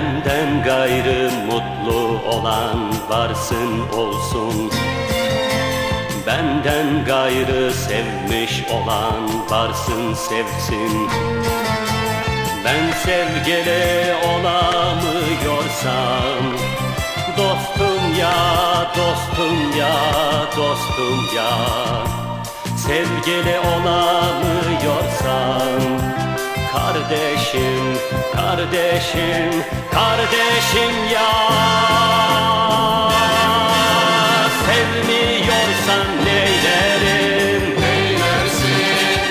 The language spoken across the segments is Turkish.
Benden gayrı mutlu olan varsın olsun. Benden gayrı sevmiş olan varsın sevsin. Ben sevgili olamıyorsam Dostum ya, dostum ya, dostum ya. Sevgili olamıyorsam Kardeşim, kardeşim, kardeşim ya. Sevmiyorsan neylerim? Neylersin,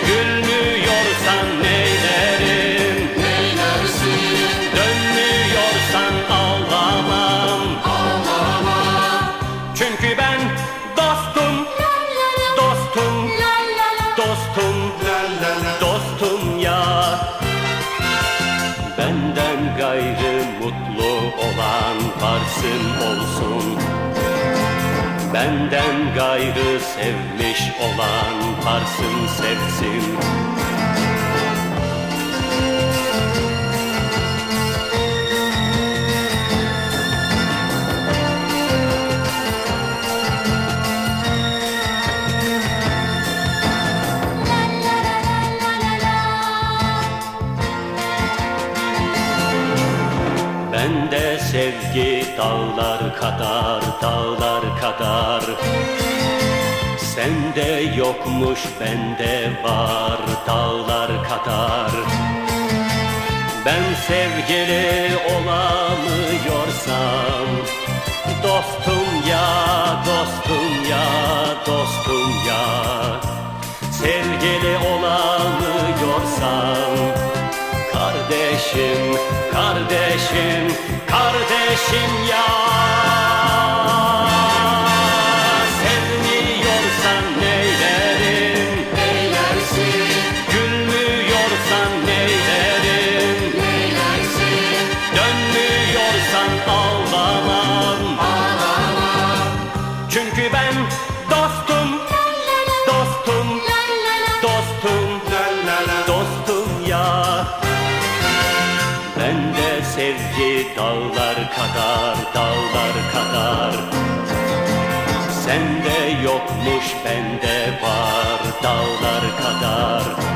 Gülmüyorsan neylerim? Neylersin, Dönmüyorsan ağlamam. Ağlama. Çünkü ben Benden gayrı sevmiş olan varsın sevsin. Sevgi dağlar kadar, dağlar Sende yokmuş bende var dağlar kadar. Ben sevgili olamıyorsam Dostum ya, dostum ya, dostum ya. Sevgili olamıyorsam Kardeşim, kardeşim, kardeşim ya Gülmüyorsan neylerim? Neylersin, Dönmüyorsan ağlamam. Ağlama. Çünkü ben dostum, dostum, dostum, dostum ya. Bende sevgi dağlar kadar, dağlar kadar. Sende yokmuş bende var dağlar kadar